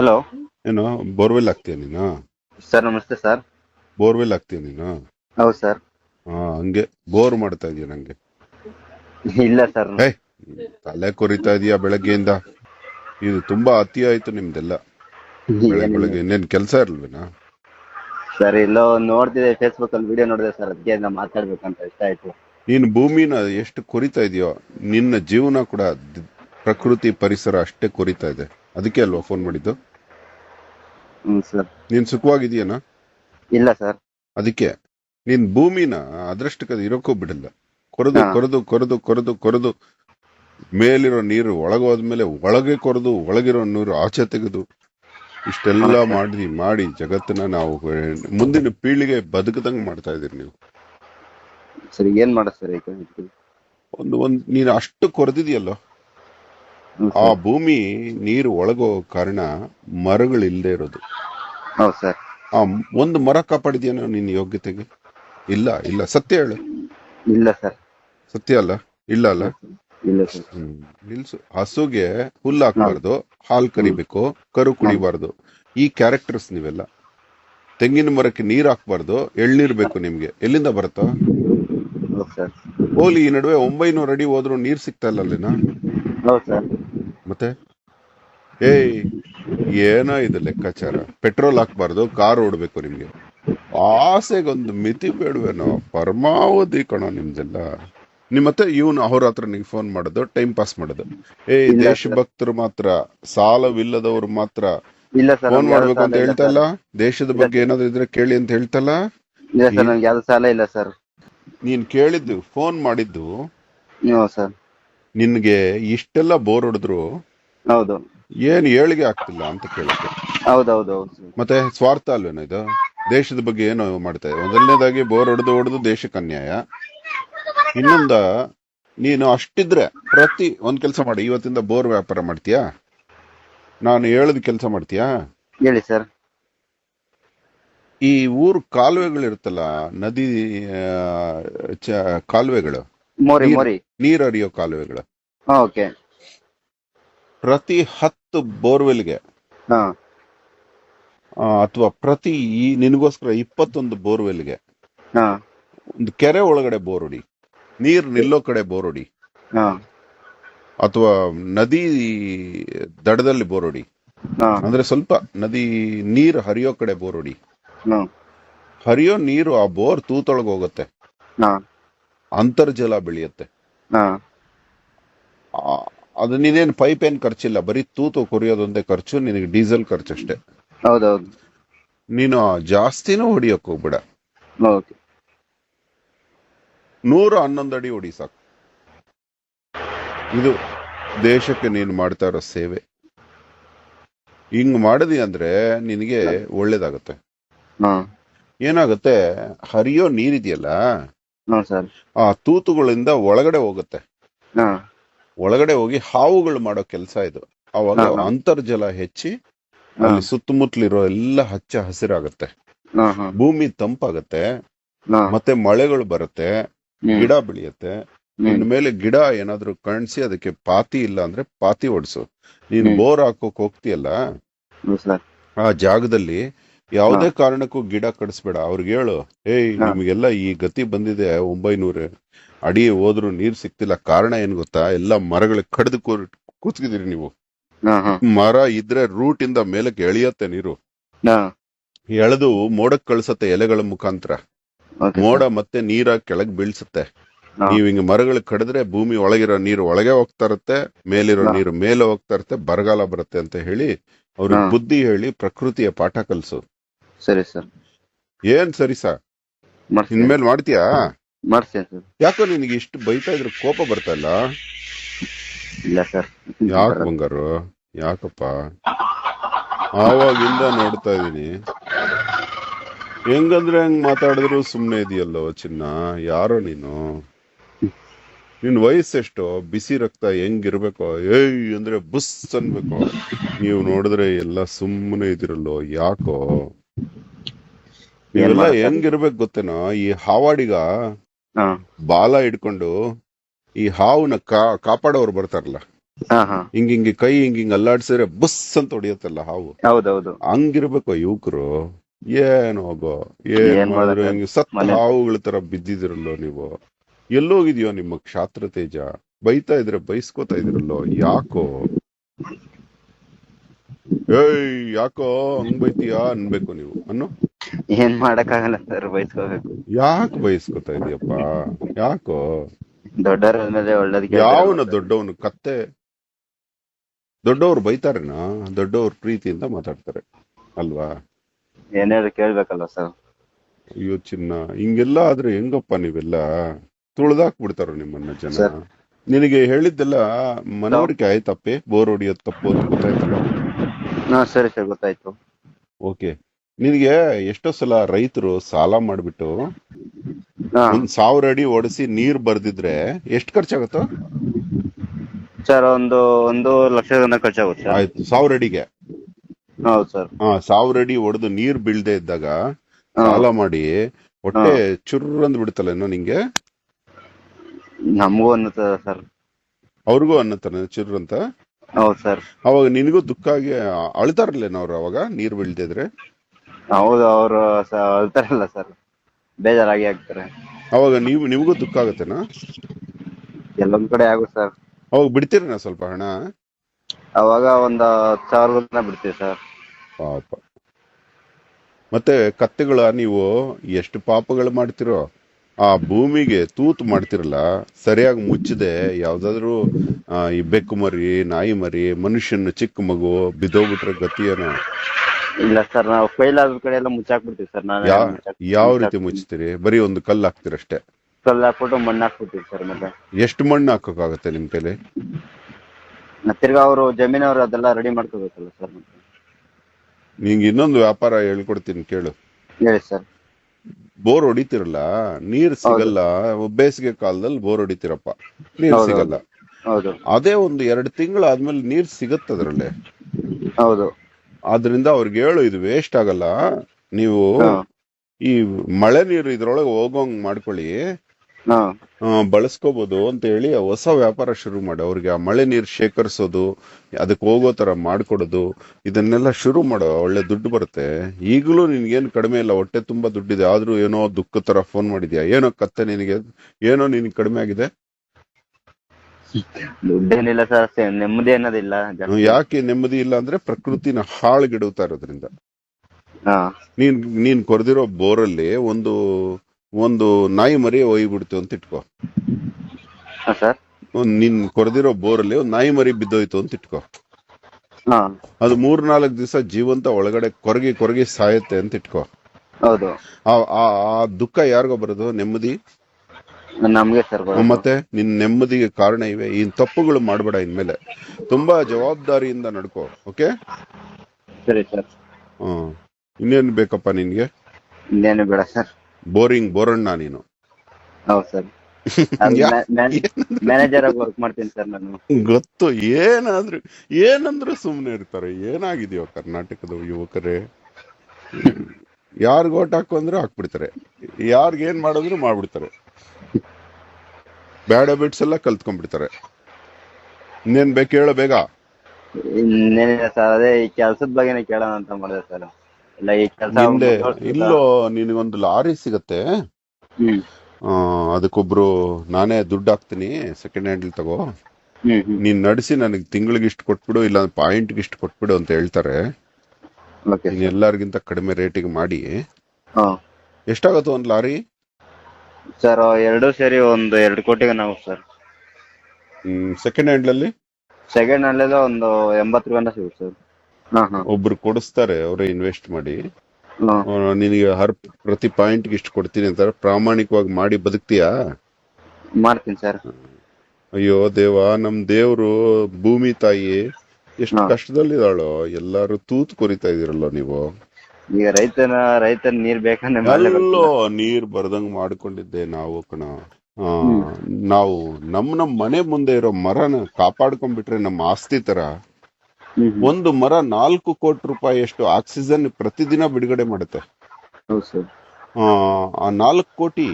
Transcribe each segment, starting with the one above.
Hello. ಏನು borewell ಹಾಕ್ತೀಯ ನೀನು? Sir ನಮಸ್ತೆ ಸರ್. ಬೋರ್ವೆಲ್ ಹಾಕ್ತೀಯ ನೀನು? ಹೌದು ಸರ್. ಹಾ ಹಂಗೆ ಬೋರ್ ಮಾಡ್ತಾ ಇದೀಯ ನಂಗೆ. ಇಲ್ಲ ಸರ್. ತಲೆ ಕೊರಿತಾ ಇದೀಯ ಬೆಳಗ್ಗೆಯಿಂದ. ಇದು ತುಂಬಾ ಅತಿ ಆಯ್ತು ನಿಮ್ದೆಲ್ಲ. ಬೆಳಗ್ಗೆ ಬೆಳಗ್ಗೆ ಇನ್ನೇನ್ ಕೆಲಸ ಇರ್ಲ್ವೇನಾ? ಸರ್ ಎಲ್ಲೋ ನೋಡ್ತಿದ್ದೆ ಫೇಸ್ಬುಕ್ ಅಲ್ಲಿ ವಿಡಿಯೋ ನೋಡಿದೆ ಸರ್ ಅದಕ್ಕೆ ನಾ ಮಾತಾಡ್ಬೇಕಂತ ಇಷ್ಟ ಆಯ್ತು. ನೀನು ಭೂಮಿನ ಎಷ್ಟು ಕೊರಿತಾ ಇದೆಯೋ ನಿನ್ನ ಜೀವನ ಕೂಡ ದ್- ಪ್ರಕೃತಿ ಪರಿಸರ ಅಷ್ಟೇ ಕೊರಿತಾ ಇದೆ. ಅದಕ್ಕೆ ಅಲ್ವಾ ಫೋನ್ ಮಾಡಿದ್ದು? ಹ್ಮ್ ಸರ್ ನೀನ್ ಸುಖವಾಗಿದೆಯೇನಾ? ಇಲ್ಲ ಸರ್ ಅದಕ್ಕೆ ನಿನ್ ಭೂಮಿನ ಅದರಷ್ಟಕ್ಕೆ ಅದು ಇರೋಕ್ಕೂ ಬಿಡಲ್ಲ. ಕೊರೆದು. ಕೊರೆದು ಕೊರೆದು ಕೊರೆದು ಕೊರೆದು ಮೇಲಿರೋ ನೀರು ಒಳಗೋದ್ಮೇಲೆ ಒಳಗೆ ಕೊರೆದು ಒಳಗಿರೋ ನೀರು ಆಚೆ ತೆಗೆದು ಇಷ್ಟೆಲ್ಲ ಮಾಡಿ ಮಾಡಿ ಜಗತ್ತನ್ನ ನಾವು ಮುಂದಿನ ಪೀಳಿಗೆ ಬದುಕದಂಗ್ ಮಾಡ್ತಾ ಇದೀರಿ ನೀವು. ಸರಿ ಏನ್ ಮಾಡ್ತಾರೆ ಸರ್ ಈಗ? ಒಂದು ಒಂದ್ ನೀನ್ ಅಷ್ಟು ಕೊರೆದಿದೆಯಲ್ಲೋ? ಆ ಭೂಮಿ ನೀರು ಒಳಗೋ ಕಾರಣ ಮರಗಳಿಲ್ಲದೆ ಇರೋದು. ಹೌದು ಸರ್. ಆ ಒಂದು ಮರ ಕಾಪಾಡಿದ್ಯಾನೋ ನಿನ್ನ ಯೋಗ್ಯತೆಗೆ? ಇಲ್ಲ ಇಲ್ಲ. ಸತ್ಯ ಹೇಳು. ಇಲ್ಲ ಸರ್. ಸತ್ಯ ಅಲ್ಲ? ಇಲ್ಲ ಅಲ್ಲ? ಇಲ್ಲ ಸರ್. ಹ್ಮ್. ನಿಲ್ಸು. ಹಸುಗೆ ಹುಲ್ಲು ಹಾಕ್ಬಾರ್ದು ಹಾಲು ಕರಿಬೇಕು ಕರು ಕುಡಿಬಾರ್ದು. ಈ ಕ್ಯಾರೆಕ್ಟರ್ಸ್ ನೀವೆಲ್ಲ. ತೆಂಗಿನ ಮರಕ್ಕೆ ನೀರ್ ಹಾಕ್ಬಾರ್ದು ಎಳ್ನೀರ್ ಬೇಕು ನಿಮ್ಗೆ. ಎಲ್ಲಿಂದ ಬರುತ್ತೋ? ಹೌದು ಸರ್. ಹೋಲಿ ಈ ನಡುವೆ ಒಂಬೈನೂರು ಅಡಿ ಹೋದ್ರು ನೀರ್ ಸಿಗ್ತಾ ಇಲ್ಲ ಅಲ್ಲಿನ? ಹೌದು ಸರ್. ಮತ್ತೆ? ಏಯ್ ಏನೋ ಇದು ಲೆಕ್ಕಾಚಾರ? ಪೆಟ್ರೋಲ್ ಹಾಕ್ಬಾರ್ದು ಕಾರ್ ಓಡ್ಬೇಕು ನಿಮ್ಗೆ. ಆಸೆಗೊಂದು ಮಿತಿ ಬೇಡವೇನೋ ಪರಮಾವಧಿ ಕಣ ನಿಮ್ದೆಲ್ಲ. ನಿಮ್ ಮತ್ತೆ ಇವನು ಅವ್ರ ಹತ್ರ ನಿಮ್ಗೆ ಫೋನ್ ಮಾಡೋದು ಟೈಮ್ ಪಾಸ್ ಮಾಡೋದು. ಏಯ್ ದೇಶಭಕ್ತರು ಮಾತ್ರ ಸಾಲವಿಲ್ಲದವ್ರು ಮಾತ್ರ ಇಲ್ಲ ಸರ್ ಫೋನ್ ಮಾಡ್ಬೇಕು ಅಂತ ಸಾಲ ಇಲ್ಲ ಹೇಳ್ತಾ ಇಲ್ಲ? ದೇಶದ ಬಗ್ಗೆ ಏನಾದ್ರು ಇದ್ರೆ ಕೇಳಿ ಅಂತ ಹೇಳ್ತಲ್ಲ ಇಲ್ಲ? ಸರ್ ನಮ್ಗೆ ಯಾವ್ದು ಸಾಲ ಇಲ್ಲ ಸರ್. ನೀನ್ ಕೇಳಿದ್ದು ಫೋನ್ ಮಾಡಿದ್ದು ಸರ್. ನಿನ್ಗೆ ಇಷ್ಟೆಲ್ಲ ಬೋರ್ ಹೊಡೆದ್ರು ಹೌದು. ಏನ್ ಏಳಿಗೆ ಆಗ್ತಿಲ್ಲ ಅಂತ ಕೇಳಿದ್ರು ಹೌದು ಹೌದು ಹೌದು ಮತ್ತೆ ಸ್ವಾರ್ಥ ಅಲ್ವೇನೋ ಇದು? ದೇಶದ ಬಗ್ಗೆ ಏನು ಮಾಡ್ತಾ ಇದೆ ಮೊದಲನೇದಾಗಿ ಬೋರ್ ಹೊಡೆದು ಹೊಡೆದು ದೇಶಕ್ಕೆ ಅನ್ಯಾಯ. ಇನ್ನೊಂದ ನೀನು ಅಷ್ಟಿದ್ರೆ ಪ್ರತಿ ಒಂದ್ ಕೆಲಸ ಮಾಡಿ ಇವತ್ತಿಂದ ಬೋರ್ ವ್ಯಾಪಾರ ಮಾಡ್ತೀಯಾ? ನಾನು ಹೇಳದ್ ಕೆಲಸ ಮಾಡ್ತೀಯಾ? ಹೇಳಿ ಸರ್. ಈ ಊರು ಕಾಲುವೆಗಳಿರುತ್ತಲ್ಲ ನದಿ ಕಾಲುವೆಗಳು ಮೋರಿ ಮೋರಿ. ನೀರು ಹರಿಯೋ ಕಾಲುವೆಗಳು. ಓಕೆ. ಪ್ರತಿ ಹತ್ತು ಬೋರ್ವೆಲ್ಗೆ ಹಾ. ಅಥವಾ ಪ್ರತಿ ಈ ನಿನಗೋಸ್ಕರ ಇಪ್ಪತ್ತೊಂದು ಬೋರ್ವೆಲ್ಗೆ ಹಾ. ಒಂದು ಕೆರೆ ಒಳಗಡೆ ಬೋರ್ ಹೊಡಿ ನೀರ್ ನಿಲ್ಲೋ ಕಡೆ ಬೋರ್ ಹೊಡಿ ಹಾ. ಅಥವಾ ನದಿ ದಡದಲ್ಲಿ ಬೋರ್ ಹೊಡಿ ಹಾ. ಅಂದ್ರೆ ಸ್ವಲ್ಪ ನದಿ ನೀರು ಹರಿಯೋ ಕಡೆ ಬೋರ್ ಹೊಡಿ ಹ್ಮ್ ಹರಿಯೋ ನೀರು ಆ ಬೋರ್ ತೂತೊಳಗೆ ಹೋಗುತ್ತೆ. ಹಾ. ಅಂತರ್ಜಲ ಬೆಳೆಯುತ್ತೆ. ಅದು ನೀನೇನು ಪೈಪ್ ಏನ್ ಖರ್ಚಿಲ್ಲ ಬರೀ ತೂತು ಕೊರಿಯೋದೊಂದೇ ಖರ್ಚು ನಿನಗೆ ಡೀಸೆಲ್ ಖರ್ಚು ಅಷ್ಟೇ. ಹೌದೌದು. ನೀನು ಜಾಸ್ತಿನೂ ಹೊಡಿಯಕ್ ಹೋಗ್ಬಿಡ. ನೂರ ಹನ್ನೊಂದು ಅಡಿ ಹೊಡಿ ಸಾಕು. ಇದು ದೇಶಕ್ಕೆ ನೀನು ಮಾಡ್ತಾ ಇರೋ ಸೇವೆ. ಹಿಂಗ್ ಮಾಡಿದಿ ಅಂದ್ರೆ ನಿನಗೆ ಒಳ್ಳೇದಾಗತ್ತೆ. ಹಾ. ಏನಾಗುತ್ತೆ ಹರಿಯೋ ನೀರಿದೆಯಲ್ಲ ಸರ್. ಆ ತೂತುಗಳಿಂದ ಒಳಗಡೆ ಹೋಗುತ್ತೆ. ಹಾ. ಒಳಗಡೆ ಹೋಗಿ ಹಾವುಗಳು ಮಾಡೋ ಕೆಲಸ ಇದು. ಅವಾಗ ಹಾ. ಅಂತರ್ಜಲ ಹೆಚ್ಚಿ ಅಲ್ಲಿ ಸುತ್ತಮುತ್ತಲಿರೋ ಎಲ್ಲ ಹಚ್ಚ ಹಸಿರಾಗತ್ತೆ. ಹಾ ಹಾ. ಭೂಮಿ ತಂಪಾಗತ್ತೆ. ಹಾ. ಮತ್ತೆ ಮಳೆಗಳು ಬರುತ್ತೆ. ಹ್ಮ್. ಗಿಡ ಬೆಳೆಯುತ್ತೆ. ಹ್ಮ್. ಇನ್ ಮೇಲೆ ಗಿಡ ಏನಾದ್ರೂ ಕಾಣಿಸಿ ಅದಕ್ಕೆ ಪಾತಿ ಇಲ್ಲ ಅಂದ್ರೆ ಪಾತಿ ಓಡಿಸು ನೀನು ಹ್ಮ್. ಬೋರ್ ಹಾಕೋಕ್ ಹೋಗ್ತಿಯಲ್ಲ? ಸರ್. ಆ ಜಾಗದಲ್ಲಿ ಯಾವುದೇ ಕಾರಣಕ್ಕೂ ಗಿಡ ಕಡಿಸ್ಬೇಡ. ಅವ್ರಿಗೆ ಹೇಳು ಏಯ್ ನಿಮಗೆಲ್ಲ ಈ ಗತಿ ಬಂದಿದೆ ಒಂಬೈನೂರು ಅಡಿ ಹೋದ್ರು ನೀರ್ ಸಿಕ್ತಿಲ್ಲ ಕಾರಣ ಏನ್ ಗೊತ್ತಾ? ಎಲ್ಲ ಮರಗಳು ಕಡ್ದು ಕೂತ್ಕಿದಿರಿ ನೀವು. ಮರ ಇದ್ರೆ ರೂಟ್ ಇಂದ ಮೇಲಕ್ಕೆ ಎಳಿಯತ್ತೆ ನೀರು. ಎಳೆದು ಮೋಡಕ್ ಕಳ್ಸತ್ತೆ ಎಲೆಗಳ ಮುಖಾಂತರ. ಮೋಡ ಮತ್ತೆ ನೀರ ಕೆಳಗ್ ಬೀಳ್ಸತ್ತೆ. ನೀವ್ ಹಿಂಗ ಮರಗಳು ಕಡಿದ್ರೆ ಭೂಮಿ ಒಳಗಿರೋ ನೀರು ಒಳಗೆ ಹೋಗ್ತಾ ಇರತ್ತೆ ಮೇಲಿರೋ. ನೀರು ಮೇಲೆ ಹೋಗ್ತಾ ಇರತ್ತೆ ಬರಗಾಲ ಬರುತ್ತೆ ಅಂತ ಹೇಳಿ ಅವ್ರಿಗೆ ಬುದ್ಧಿ ಹೇಳಿ ಪ್ರಕೃತಿಯ ಪಾಠ ಕಲ್ಸು. ಸರಿ ಸರ್. ಏನ್ ಸರಿ ಸರ್? ಇನ್ಮೇಲೆ ಮಾಡ್ತೀಯಾ? ಮಾಡ್ತೀನಿ ಸರ್. ಯಾಕೋ ನಿನಗೆ ಇಷ್ಟು ಬೈತಾ ಇದ್ರೆ? ಕೋಪ ಬರ್ತಾ ಇಲ್ಲ? ಇಲ್ಲ ಸರ್. ಯಾಕೆ ಬಂಗಾರು? ಯಾಕಪ್ಪ? ಆವಾಗಿಂದ ನೋಡ್ತಾ ಇದೀನಿ. ಹೆಂಗಂದ್ರೆ ಹೆಂಗ್ ಮಾತಾಡಿದ್ರು ಸುಮ್ನೆ ಇದೆಯಲ್ಲೋ ಚಿನ್ನ? ಯಾರೋ ನೀನು? ನಿನ್ ವಯಸ್ಸೆಷ್ಟು ಬಿಸಿ ರಕ್ತ ಹೆಂಗಿರ್ಬೇಕು? ಏಯ್ ಅಂದ್ರೆ ಬುಸ್ ಅನ್ಬೇಕು. ನೀವು ನೋಡಿದ್ರೆ ಎಲ್ಲ ಸುಮ್ಮನೆ ಇದಿರಲ್ಲೋ ಯಾಕೋ? ಮಾಡಕ್ಕಾಗಲ್ಲ. ಹೆಂಗಿರ್ಬೇಕು ಗೊತ್ತೇನೋ? ಈ ಹಾವಾಡಿಗ ಬಾಲ ಹಿಡ್ಕೊಂಡು ಈ ಹಾವುನ ಕಾಪಾಡೋರು ಬರ್ತಾರಲ್ಲ? ಹಿಂಗ ಹಿಂಗ ಕೈ ಹಿಂಗ ಹಿಂಗ ಅಲ್ಲಾಡ್ಸಿದ್ರೆ ಬಸ್ ಅಂತ ಹೊಡಿಯತ್ತಲ್ಲ ಹಾವು? ಹೌದೌದು. ಹಂಗಿರ್ಬೇಕು ಯುವಕರು? ಏನ್ ಹೋಗೋ ಏನ್ ಮಾಡಿದ್ರು? ಸತ್ತ ಹಾವುಗಳ ತರ ಬಿದ್ದಿದ್ರಲ್ಲೋ ನೀವು? ಎಲ್ಲೋಗಿದ್ಯೋ ನಿಮ್ಮ ಕ್ಷಾತ್ರ ತೇಜ? ಬೈತಾ ಇದ್ರೆ ಬೈಸ್ಕೋತಾ ಇದ್ರಲ್ಲೋ? ಯಾಕೋ? ಏಯ್ ಯಾಕೋ? ಹಂಗ್ ಬೈತೀಯಾ ಅನ್ಬೇಕು ನೀವು. ಅನ್ನು? ಏನ್ ಮಾಡಕ್ಕಾಗಲ್ಲ ಸರ್ ಬಯಸ್ಕೋಬೇಕು ಯಾಕೆ ಬಯಸ್ಕೋತಾ ಇದೀಯಪ್ಪ? ಯಾಕೋ? ದೊಡ್ಡವ್ರ ಮೇಲೆ ಒಳ್ಳೇದಕ್ಕೆ ಯಾವನ ದೊಡ್ಡವನು? ಕತ್ತೆ. ದೊಡ್ಡವ್ರು ಬೈತಾರೇನ? ದೊಡ್ಡವ್ರ ಪ್ರೀತಿಯಿಂದ ಮಾತಾಡ್ತಾರೆ ಅಲ್ವಾ? ಏನಾದ್ರು ಕೇಳ್ಬೇಕಲ್ಲ ಸರ್? ಅಯ್ಯೋ ಚಿನ್ನ ಹಿಂಗೆಲ್ಲ ಆದ್ರೆ ಹೆಂಗಪ್ಪ ನೀವೆಲ್ಲ? ತುಳ್ದಾಕ್ ಬಿಡ್ತಾರ ನಿಮ್ಮನ್ನ ಜನ? ಸರ್. ನಿನಗೆ ಹೇಳಿದ್ದೆಲ್ಲ ಮನವರಿಕೆ ಆಯ್ತಪ್ಪೆ? ಬೋರ್ ಹೊಡಿಯೋದ್ ತಪ್ಪು ಅಂತ ಗೊತ್ತಾಯ್ತಲ್ಲ? ಹಾ ಸರಿ ಸರ್ ಗೊತ್ತಾಯ್ತು. ಓಕೆ. ನಿನಗೆ ಎಷ್ಟೋ ಸಲ ರೈತರು ಸಾಲ ಮಾಡ್ಬಿಟ್ಟು ಒಂದ್ ಸಾವಿರ ಅಡಿ ಒಡಿಸಿ ನೀರ್ ಬರ್ದಿದ್ರೆ ಎಷ್ಟು ಖರ್ಚಾಗತ್ತೋ? ಸರ್ ಒಂದು ಒಂದು ಖರ್ಚಾಗುತ್ತೆ ಸರ್. ಆಯ್ತು ಸಾವಿರ ಅಡಿಗೆ. ಹೌದು ಸರ್. ಹಾ ಸಾವಿರ ಅಡಿ ಒಡೆದು ನೀರ್ ಬೀಳ್ದೆ ಇದ್ದಾಗ ಸಾಲ ಮಾಡಿ ಹೊಟ್ಟೆ ಚುರ್ ಅಂದ್ ಬಿಡ್ತಲ್ಲ ಏನೋ ನಿಂಗೆ? ನಮಗೂ ಅನ್ನಿಸ್ತದ ಸರ್. ಅವ್ರಿಗೂ ಅನ್ನತಾನೆ ಚುರ್ ಅಂತ? ಹೌದು ಸರ್. ಅವಾಗ ನಿನಗೂ ದುಃಖ ಆಗಿ ಅಳ್ತಾರಲ್ಲೇನೋ ಅವ್ರು ಅವಾಗ ನೀರ್ ಬೀಳ್ದೆ ಇದ್ರೆ? ಹೌದು ಅವರು ಅಳ್ತಾರಲ್ಲ ಸರ್ ಬೇಜಾರಾಗಿ ಆಗ್ತಾರೆ. ಅವಾಗ ನೀವು ನಿಮಗೂ ದುಃಖ ಆಗತ್ತೇನಾ? ಎಲ್ಲೊಂದ್ ಕಡೆ ಆಗುತ್ತೆ ಸರ್ ಅವಾಗ ಬಿಡ್ತೀರನ ಸ್ವಲ್ಪ ಹಣ? ಅವಾಗ ಒಂದ್ ಹತ್ತು ಸಾವಿರ ಬಿಡ್ತೀವಿ ಸರ್ ಪಾಪ. ಮತ್ತೆ ಕತ್ತೆಗಳ ನೀವು ಎಷ್ಟು ಪಾಪಗಳು ಮಾಡ್ತಿರೋ ಆ ಭೂಮಿಗೆ ತೂತು ಮಾಡ್ತಿರಲ್ಲ ಸರಿಯಾಗಿ ಮುಚ್ಚದೆ ಯಾವ್ದಾದ್ರು ಆ, ಈ ಬೆಕ್ಕು ಮರಿ ನಾಯಿ ಮರಿ ಮನುಷ್ಯನ ಚಿಕ್ಕ ಮಗು ಬಿದ್ದೋಗ್ಬಿಟ್ರೆ ಗತಿ ಏನೋ ಇಲ್ಲ ಸರ್ ನಾವು ಫೈಲ್ ಆದ ಕಡೆ ಎಲ್ಲ ಮುಚ್ಚಾಕ್ಬಿಡ್ತೀವಿ ಸರ್. ನಾನು ಯಾ ಯಾವ ರೀತಿ ಮುಚ್ತೀರಿ? ಬರೀ ಒಂದು ಕಲ್ಲು ಹಾಕ್ತಿರಷ್ಟೇ ಕಲ್ಲು ಹಾಕ್ಬಿಟ್ಟು ಮಣ್ಣು ಹಾಕ್ಬಿಡ್ತೀವಿ ಸರ್ ಮತ್ತೆ. ಎಷ್ಟು ಮಣ್ಣು ಹಾಕೋಕ್ಕಾಗತ್ತೆ ನಿಮ್ಮ ಕೈಲಿ? ಮತ್ತೆ ತಿರ್ಗಾ ಅವರು ಜಮೀನವ್ರು ಅದೆಲ್ಲ ರೆಡಿ ಮಾಡ್ಕೋಬೇಕಲ್ಲ ಸರ್ ಮತ್ತೆ. ನಿಂಗೆ ಇನ್ನೊಂದು ವ್ಯಾಪಾರ ಹೇಳ್ಕೊಡ್ತೀನಿ ಕೇಳು. ಹೇಳಿ ಸರ್. ಬೋರ್ ಹೊಡಿತಿರಲ್ಲ ನೀರ್ ಸಿಗಲ್ಲ ಬೇಸಿಗೆ ಕಾಲದಲ್ಲಿ ಬೋರ್ ಹೊಡಿತಿರಪ್ಪ. ನೀರ್ ಹೌದು, ಸಿಗಲ್ಲ. ಹೌದು. ಅದೇ ಒಂದು ಎರಡು ತಿಂಗಳು ಆದ್ಮೇಲೆ ನೀರ್ ಸಿಗತ್ತೆ ಅದ್ರಲ್ಲೇ ಹೌದು. ಆದ್ರಿಂದ ಅವ್ರಿಗೆ ಹೇಳು ಇದು ವೇಸ್ಟ್ ಆಗಲ್ಲ. ನೀವು ಈ ಮಳೆ ನೀರು ಇದ್ರೊಳಗೆ ಹೋಗೋಂಗ್ ಮಾಡ್ಕೊಳ್ಳಿ. ಬಳಸ್ಕೋಬಹುದು ಅಂತ ಹೇಳಿ ಹೊಸ ವ್ಯಾಪಾರ ಶುರು ಮಾಡಿ. ಅವ್ರಿಗೆ ಆ ಮಳೆ ನೀರು ಶೇಖರಿಸೋದು ಅದಕ್ಕೆ ಹೋಗೋ ತರ ಮಾಡ್ಕೊಡೋದು ಇದನ್ನೆಲ್ಲ ಶುರು ಮಾಡೋ. ಒಳ್ಳೆ ದುಡ್ಡು ಬರುತ್ತೆ. ಈಗಲೂ ನಿನ್ಗೇನು ಕಡಿಮೆ ಇಲ್ಲ. ಹೊಟ್ಟೆ ತುಂಬಾ ದುಡ್ಡಿದೆ. ಆದ್ರೂ ಏನೋ ದುಃಖ ತರ ಫೋನ್ ಮಾಡಿದ್ಯಾ? ಏನೋ ಕತ್ತೆ ನಿನಗೆ? ಏನೋ ನಿನ್ಗೆ ಕಡಿಮೆ ಆಗಿದೆ? ದುಡ್ಡೇನಿಲ್ಲ ಸರ್ ನೆಮ್ಮದಿ ಅನ್ನೋದಿಲ್ಲ. ಯಾಕೆ ನೆಮ್ಮದಿ ಇಲ್ಲ ಅಂದ್ರೆ ಪ್ರಕೃತಿನ ಹಾಳುಗೆಡುತ್ತಾ ಇರೋದ್ರಿಂದ. ನೀನ್ ನೀನ್ ಕೊರೆದಿರೋ ಬೋರಲ್ಲಿ ಒಂದು ಒಂದು ನಾಯಿ ಮರಿ ಒಯ್ಬಿಡ್ತು ಅಂತ ಇಟ್ಕೋ. ಸರ್. ನೀನ್ ಕೊರೆದಿರೋ ಬೋರಲ್ಲಿ ಒಂದ್ ನಾಯಿ ಮರಿ ಬಿದ್ದೋಯ್ತು ಅಂತ ಇಟ್ಕೋ. ಹಾ. ಅದು ಮೂರ್ ನಾಲ್ಕು ದಿವಸ ಜೀವಂತ ಒಳಗಡೆ ಕೊರಗಿ ಕೊರಗಿ ಸಾಯುತ್ತೆ ಅಂತ ಇಟ್ಕೋ. ಹೌದು. ಆ ದುಃಖ ಯಾರಿಗೋ ಬರೋದು ನೆಮ್ಮದಿ ನಮ್ಗೆ ಸರ್ ಮತ್ತೆ ನಿನ್ ನೆಮ್ಮದಿಗೆ ಕಾರಣ ಇವೆ. ಈ ತಪ್ಪುಗಳು ಮಾಡಬೇಡ ಇನ್ಮೇಲೆ. ತುಂಬಾ ಜವಾಬ್ದಾರಿಯಿಂದ ನಡ್ಕೋ ಓಕೆ? ಸರಿ ಸರ್. ಹ್ಮ್ ಇನ್ನೇನು ಬೇಕಪ್ಪ ನಿನ್ಗೆ? ಇನ್ನೇನು ಬೇಡ ಸರ್. ಬೋರಿಂಗ್ ಬೋರಣ್ಣ ನೀನು. ಹೌದು ಸರ್. ಮ್ಯಾನೇಜರ್ ಆಗಿ ವರ್ಕ್ ಮಾಡ್ತೀನಿ ಸರ್ ನಾನು. ಗೊತ್ತು ಏನಾದ್ರು ಏನಂದ್ರು ಸುಮ್ನೆ ಇರ್ತಾರೆ. ಏನಾಗಿದೆಯೋ ಕರ್ನಾಟಕದ ಯುವಕರೇ. ಯಾರ್ಗ್ ಓಟ್ ಹಾಕು ಅಂದ್ರೆ ಹಾಕ್ಬಿಡ್ತಾರೆ. ಯಾರ್ಗ್ ಏನ್ ಮಾಡಿದ್ರು ಮಾಡ್ಬಿಡ್ತಾರೆ. ಬ್ಯಾಡ್ ಹ್ಯಾಬಿಟ್ಸ್ ಎಲ್ಲ ಕಲ್ತ್ಕೊಂಡ್ಬಿಡ್ತಾರೆ. ಇನ್ನೇನ್ ಬೇಕು ಹೇಳೋ ಬೇಗ. ಇನ್ನೇನಿಲ್ಲ ಸರ್ ಅದೇ ಈ ಕೆಲ್ಸದ ಬಗ್ಗೆನೇ ಕೇಳೋಣ ಅಂತ ಮಾಡಿದೆ ಸರ್. ಇಲ್ಲ ಈ ಕೆಲಸ ಇಲ್ಲೋ ನಿನಗೊಂದು ಲಾರಿ ಸಿಗತ್ತೆ. ಹ್ಮ್. ಆ, ಅದಕ್ಕೊಬ್ರು ನಾನೇ ದುಡ್ಡು ಹಾಕ್ತೀನಿ ಸೆಕೆಂಡ್ ಹ್ಯಾಂಡಲ್ ತಗೋ. ಹ್ಮ್ ಹ್ಮ್. ನೀನ್ ನಡೆಸಿ ನನಗೆ ತಿಂಗಳಿಗೆ ಇಷ್ಟು ಕೊಟ್ಬಿಡು ಇಲ್ಲ ಪಾಯಿಂಟ್ಗೆ ಇಷ್ಟು ಕೊಟ್ಬಿಡು ಅಂತ ಹೇಳ್ತಾರೆ. ಓಕೆ ನೀನ್ ಎಲ್ಲರಿಗಿಂತ ಕಡಿಮೆ ರೇಟಿಗೆ ಮಾಡಿ. ಹಾ. ಎಷ್ಟಾಗತ್ತೆ ಒಂದ್ ಲಾರಿ? ಸರ್ ಎರಡು ಸೇರಿ ಒಂದು ಎರಡು ಕೋಟಿಗೆ ನಾವು ಸರ್ ಸೆಕೆಂಡ್ ಹ್ಯಾಂಡ್ ಅಲ್ಲಿ ಸೆಕೆಂಡ್ ಹ್ಯಾಂಡ್ ಒಂದು ಎಂಬತ್ತು ಗಂಟೆ ಸಿಗುತ್ತೆ ಸರ್ ಹಾ ಹಾ. ಒಬ್ರು ಕೊಡಿಸ್ತಾರೆ ಅವರೇ ಇನ್ವೆಸ್ಟ್ ಮಾಡಿ. ಹಾ. ನಿನಗೆ ಹರ್ ಪ್ರತಿ ಪಾಯಿಂಟ್ ಇಷ್ಟು ಕೊಡ್ತೀನಿ ಅಂತಾರೆ ಪ್ರಾಮಾಣಿಕವಾಗಿ ಮಾಡಿ ಬದುಕ್ತೀಯಾ? ಮಾಡ್ತೀನಿ ಸರ್ ಅಯ್ಯೋ ದೇವ ನಮ್ ದೇವ್ರು ಭೂಮಿ ತಾಯಿ ಎಷ್ಟು ಕಷ್ಟದಲ್ಲಿ ಕಷ್ಟದಲ್ಲಿದ್ದಾಳೋ ಎಲ್ಲಾರು ತೂತು ಕೊರಿತಾ ಇದೀರಲ್ಲ ನೀವು. ಈಗ ರೈತನ ರೈತನ ನೀರ್ ಬೇಕಂದ್ರೆ ಎಲ್ಲೋ ನೀರ್ ಬರ್ದಂಗ್ ಮಾಡ್ಕೊಂಡಿದ್ದೆ ನಾವು ಕಣ. ಆ, ನಾವು ನಮ್ ನಮ್ ಮನೆ ಮುಂದೆ ಇರೋ ಮರನ ಕಾಪಾಡ್ಕೊಂಡ್ಬಿಟ್ರೆ ನಮ್ಮ ಆಸ್ತಿ ತರ. ಒಂದು ಮರ ನಾಲ್ಕು ಕೋಟಿ ರೂಪಾಯಿಯಷ್ಟು ಆಕ್ಸಿಜನ್ ಪ್ರತಿದಿನ ಬಿಡುಗಡೆ ಮಾಡುತ್ತೆ. ಆ ನಾಲ್ಕು ಕೋಟಿ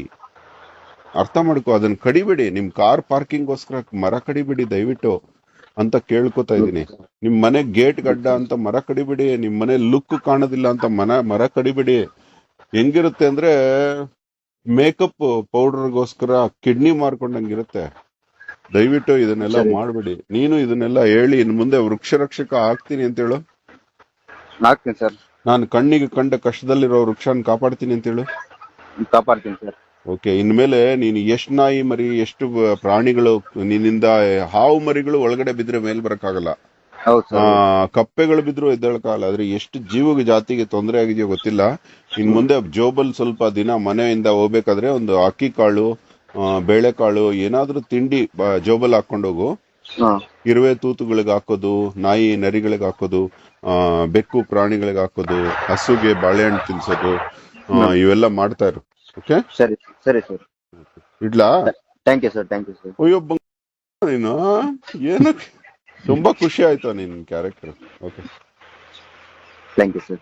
ಅರ್ಥ ಮಾಡ್ಕೋ ಅದನ್ನ ಕಡಿಬೇಡಿ. ನಿಮ್ ಕಾರ್ ಪಾರ್ಕಿಂಗ್ ಗೋಸ್ಕರ ಮರ ಕಡಿಬೇಡಿ ದಯವಿಟ್ಟು. ಅಂತ ಕೇಳ್ಕೊತಾ ಇದೀನಿ ನಿಮ್ ಮನೆ ಗೇಟ್ ಗಡ್ಡ ಅಂತ ಮರ ಕಡಿಬಿಡಿ ನಿಮ್ ಮನೆ ಲುಕ್ ಕಾಣೋದಿಲ್ಲ ಅಂತ ಮನ ಮರ ಕಡಿಬಿಡಿ. ಹೆಂಗಿರುತ್ತೆ ಅಂದ್ರೆ ಮೇಕಪ್ ಪೌಡರ್ಗೋಸ್ಕರ ಕಿಡ್ನಿ ಮಾರ್ಕೊಂಡಂಗಿರುತ್ತೆ. ದಯವಿಟ್ಟು ಇದನ್ನೆಲ್ಲ. ಮಾಡ್ಬಿಡಿ. ನೀನು ಇದನ್ನೆಲ್ಲ ಹೇಳಿ ಇನ್ ಮುಂದೆ ವೃಕ್ಷ ರಕ್ಷಕ ಆಗ್ತೀನಿ ಅಂತ ಹೇಳು. ಸರ್. ನಾನು ಕಣ್ಣಿಗೆ ಕಂಡ ಕಷ್ಟದಲ್ಲಿರೋ ವೃಕ್ಷನ ಕಾಪಾಡ್ತೀನಿ ಅಂತ ಹೇಳು. ಕಾಪಾಡ್ತೀನಿ ಸರ್. ಓಕೆ ಇನ್ಮೇಲೆ ನೀನು ಎಷ್ಟು ನಾಯಿ ಮರಿ ಎಷ್ಟು ಪ್ರಾಣಿಗಳು ನಿನ್ನಿಂದ ಹಾವು ಮರಿಗಳು ಒಳಗಡೆ ಬಿದ್ರೆ ಮೇಲೆ ಬರಕ್ಕಾಗಲ್ಲ. ಕಪ್ಪೆಗಳು ಬಿದ್ರು ಎದ್ದೇಳಕ್ಕಾಗಲ್ಲ ಆದ್ರೆ ಎಷ್ಟು ಜೀವ ಜಾತಿಗೆ ತೊಂದರೆ ಆಗಿದೆಯೋ ಗೊತ್ತಿಲ್ಲ. ಇನ್ ಮುಂದೆ ಜೋಬಲ್ ಸ್ವಲ್ಪ ದಿನ ಮನೆಯಿಂದ ಹೋಗ್ಬೇಕಾದ್ರೆ ಒಂದು ಅಕ್ಕಿ ಕಾಳು ಆ, ಬೇಳೆಕಾಳು ಏನಾದ್ರೂ ತಿಂಡಿ ಜೋಬಲ್ ಹಾಕೊಂಡು ಹೋಗು. ಹಾ. ಇರುವೆ ತೂತುಗಳಿಗೆ ಹಾಕೋದು ನಾಯಿ ನರಿಗಳಿಗೆ ಹಾಕೋದು ಆ, ಬೆಕ್ಕು ಪ್ರಾಣಿಗಳಿಗೆ ಹಾಕೋದು ಹಸುಗೆ ಬಾಳೆಹಣ್ಣು ತಿನ್ಸೋದು ಇವೆಲ್ಲ ಮಾಡ್ತಾ ಇರು. ಓಕೆ? ಸರಿ ಸರಿ ಸರ್. ಇಡ್ಲಾ? Thank you sir thank you sir ಅಯ್ಯೋ ಬಂಗ ನೀನು? ಏನು ತುಂಬಾ ಖುಷಿ ಆಯ್ತು ನಿನ್ character okay thank you sir